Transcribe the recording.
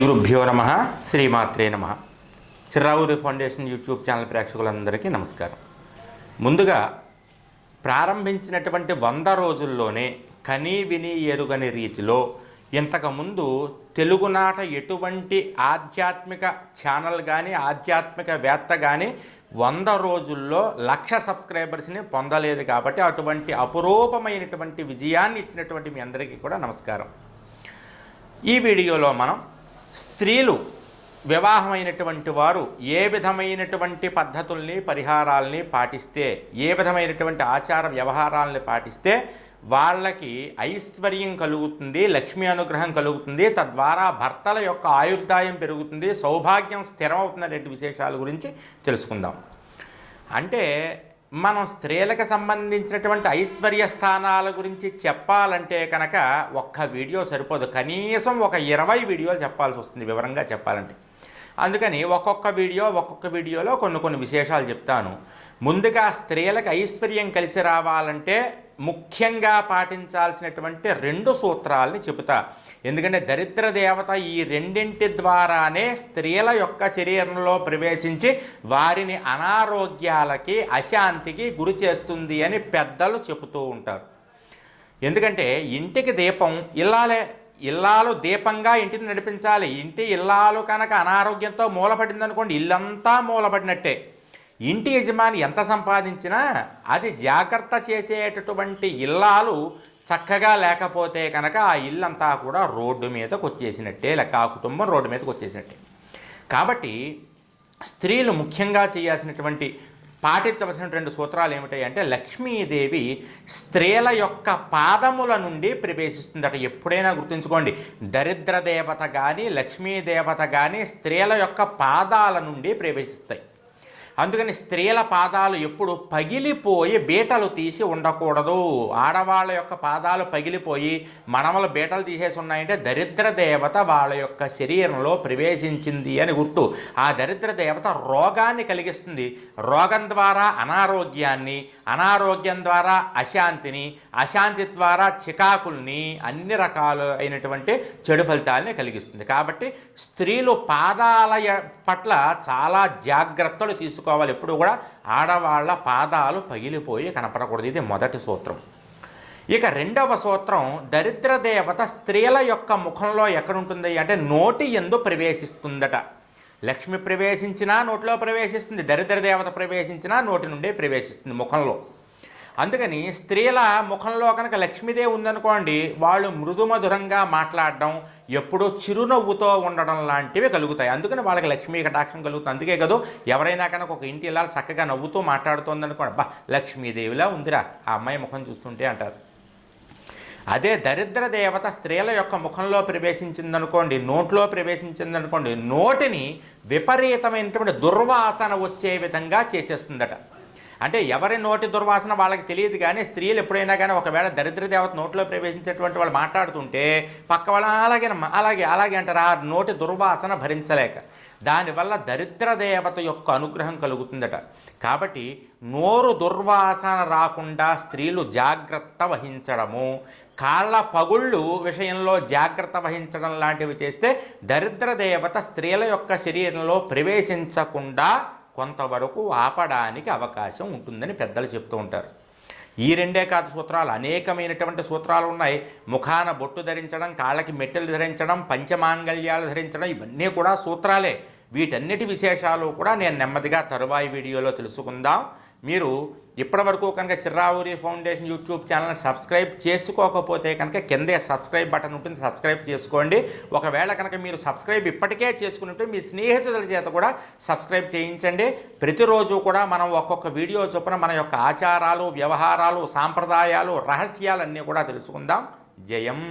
గురుభ్యో నమ శ్రీమాత్రే నమ. చిర్రావూరి ఫౌండేషన్ యూట్యూబ్ ఛానల్ ప్రేక్షకులందరికీ నమస్కారం. ముందుగా ప్రారంభించినటువంటి వంద రోజుల్లోనే కనీ విని ఎరుగని రీతిలో ఇంతకుముందు తెలుగునాట ఎటువంటి ఆధ్యాత్మిక ఛానల్ కానీ ఆధ్యాత్మిక వేత్త కానీ వంద రోజుల్లో లక్ష సబ్స్క్రైబర్స్ని పొందలేదు కాబట్టి అటువంటి అపురూపమైనటువంటి విజయాన్ని ఇచ్చినటువంటి మీ అందరికీ కూడా నమస్కారం. ఈ వీడియోలో మనం స్త్రీలు వివాహమైనటువంటి వారు ఏ విధమైనటువంటి పద్ధతుల్ని పరిహారాల్ని పాటిస్తే ఏ విధమైనటువంటి ఆచార వ్యవహారాలని పాటిస్తే వాళ్ళకి ఐశ్వర్యం కలుగుతుంది లక్ష్మీ అనుగ్రహం కలుగుతుంది తద్వారా భర్తల యొక్క ఆయుర్దాయం పెరుగుతుంది సౌభాగ్యం స్థిరమవుతున్నటువంటి విశేషాల గురించి తెలుసుకుందాం. అంటే మనం స్త్రీలకు సంబంధించినటువంటి ఐశ్వర్య స్థానాల గురించి చెప్పాలంటే కనుక ఒక్క వీడియో సరిపోదు. కనీసం ఒక ఇరవై వీడియోలు చెప్పాల్సి వస్తుంది వివరంగా చెప్పాలంటే. అందుకని ఒక్కొక్క వీడియో ఒక్కొక్క వీడియోలో కొన్ని కొన్ని విశేషాలు చెప్తాను. ముందుగా స్త్రీలకు ఐశ్వర్యం కలిసి రావాలంటే ముఖ్యంగా పాటించాల్సినటువంటి రెండు సూత్రాలని చెబుతా. ఎందుకంటే దరిద్ర దేవత ఈ రెండింటి ద్వారానే స్త్రీల యొక్క శరీరంలో ప్రవేశించి వారిని అనారోగ్యాలకి అశాంతికి గురి చేస్తుంది అని పెద్దలు చెబుతూ ఉంటారు. ఎందుకంటే ఇంటికి దీపం ఇల్లాలే ఇల్లాలు దీపంగా ఇంటిని నడిపించాలి. ఇంటి ఇల్లాలు కనుక అనారోగ్యంతో మూలపడిందనుకోండి ఇల్లంతా మూలపడినట్టే. ఇంటి యజమాని ఎంత సంపాదించినా అది జాగ్రత్త చేసేటటువంటి ఇల్లాలు చక్కగా లేకపోతే కనుక ఆ ఇల్లంతా కూడా రోడ్డు మీదకు వచ్చేసినట్టే లెక్క ఆ కుటుంబం రోడ్డు మీదకు వచ్చేసినట్టే కాబట్టి స్త్రీలు ముఖ్యంగా చేయాల్సినటువంటి పాటించవలసిన రెండు సూత్రాలు ఏమిటాయి అంటే లక్ష్మీదేవి స్త్రీల యొక్క పాదముల నుండి ప్రవేశిస్తుందట. ఎప్పుడైనా గుర్తుంచుకోండి దరిద్ర దేవత కానీ లక్ష్మీదేవత కానీ స్త్రీల యొక్క పాదాల నుండి ప్రవేశిస్తాయి. అందుకని స్త్రీల పాదాలు ఎప్పుడు పగిలిపోయి బీటలు తీసి ఉండకూడదు. ఆడవాళ్ళ యొక్క పాదాలు పగిలిపోయి మనమల బీటలు తీసేసి ఉన్నాయంటే దరిద్ర దేవత వాళ్ళ యొక్క శరీరంలో ప్రవేశించింది అని గుర్తు. ఆ దరిద్ర దేవత రోగాన్ని కలిగిస్తుంది. రోగం ద్వారా అనారోగ్యాన్ని అనారోగ్యం ద్వారా అశాంతిని అశాంతి ద్వారా చికాకుల్ని అన్ని రకాలు అయినటువంటి చెడు ఫలితాలని కలిగిస్తుంది. కాబట్టి స్త్రీలు పాదాల పట్ల చాలా జాగ్రత్తలు తీసుకు తీసుకోవాలి ఎప్పుడు కూడా ఆడవాళ్ళ పాదాలు పగిలిపోయి కనపడకూడదు. ఇది మొదటి సూత్రం. ఇక రెండవ సూత్రం దరిద్ర దేవత స్త్రీల యొక్క ముఖంలో ఎక్కడుంటుంది? అంటే నోటి ఎందు ప్రవేశిస్తుందట. లక్ష్మి ప్రవేశించినా నోటిలో ప్రవేశిస్తుంది. దరిద్ర దేవత ప్రవేశించినా నోటి నుండే ప్రవేశిస్తుంది ముఖంలో. అందుకని స్త్రీల ముఖంలో కనుక లక్ష్మీదేవి ఉందనుకోండి వాళ్ళు మృదుమధురంగా మాట్లాడడం ఎప్పుడూ చిరునవ్వుతో ఉండడం లాంటివి కలుగుతాయి. అందుకని వాళ్ళకి లక్ష్మీ కటాక్షం కలుగుతుంది. అందుకే కదా ఎవరైనా కనుక ఒక ఇంటి వెళ్ళాలి చక్కగా నవ్వుతూ మాట్లాడుతోందనుకోండి బా లక్ష్మీదేవిలా ఉందిరా ఆ అమ్మాయి ముఖం చూస్తుంటే అంటారు. అదే దరిద్ర దేవత స్త్రీల యొక్క ముఖంలో ప్రవేశించిందనుకోండి నోట్లో ప్రవేశించిందనుకోండి నోటిని విపరీతమైనటువంటి దుర్వాసన వచ్చే విధంగా చేసేస్తుందట. అంటే ఎవరి నోటి దుర్వాసన వాళ్ళకి తెలియదు కానీ స్త్రీలు ఎప్పుడైనా కానీ ఒకవేళ దరిద్ర దేవత నోట్లో ప్రవేశించేటువంటి వాళ్ళు మాట్లాడుతుంటే పక్క వాళ్ళ అలాగే అలాగే అలాగే అంటారు. ఆ నోటి దుర్వాసన భరించలేక. దానివల్ల దరిద్ర దేవత యొక్క అనుగ్రహం కలుగుతుందట. కాబట్టి నోరు దుర్వాసన రాకుండా స్త్రీలు జాగ్రత్త వహించడము కాళ్ళ పగుళ్ళు విషయంలో జాగ్రత్త వహించడం లాంటివి చేస్తే దరిద్ర దేవత స్త్రీల యొక్క శరీరంలో ప్రవేశించకుండా కొంతవరకు ఆపడానికి అవకాశం ఉంటుందని పెద్దలు చెప్తూ ఉంటారు. ఈ రెండే కాదు సూత్రాలు. అనేకమైనటువంటి సూత్రాలు ఉన్నాయి. ముఖాన బొట్టు ధరించడం కాళ్ళకి మెట్టెలు ధరించడం పంచమాంగళ్యాలు ధరించడం ఇవన్నీ కూడా సూత్రాలే. వీటన్నిటి విశేషాలు కూడా నేను నెమ్మదిగా తరువాయి వీడియోలో తెలుసుకుందాం. మీరు ఇప్పటివరకు కనుక చిర్రావూరి ఫౌండేషన్ యూట్యూబ్ ఛానల్ని సబ్స్క్రైబ్ చేసుకోకపోతే కనుక కిందే సబ్స్క్రైబ్ బటన్ ఉంటుంది సబ్స్క్రైబ్ చేసుకోండి. ఒకవేళ కనుక మీరు సబ్స్క్రైబ్ ఇప్పటికే చేసుకుంటే మీ స్నేహితుల చేత కూడా సబ్స్క్రైబ్ చేయించండి. ప్రతిరోజు కూడా మనం ఒక్కొక్క వీడియో చొప్పున మన యొక్క ఆచారాలు వ్యవహారాలు సాంప్రదాయాలు రహస్యాలన్నీ కూడా తెలుసుకుందాం. జయం.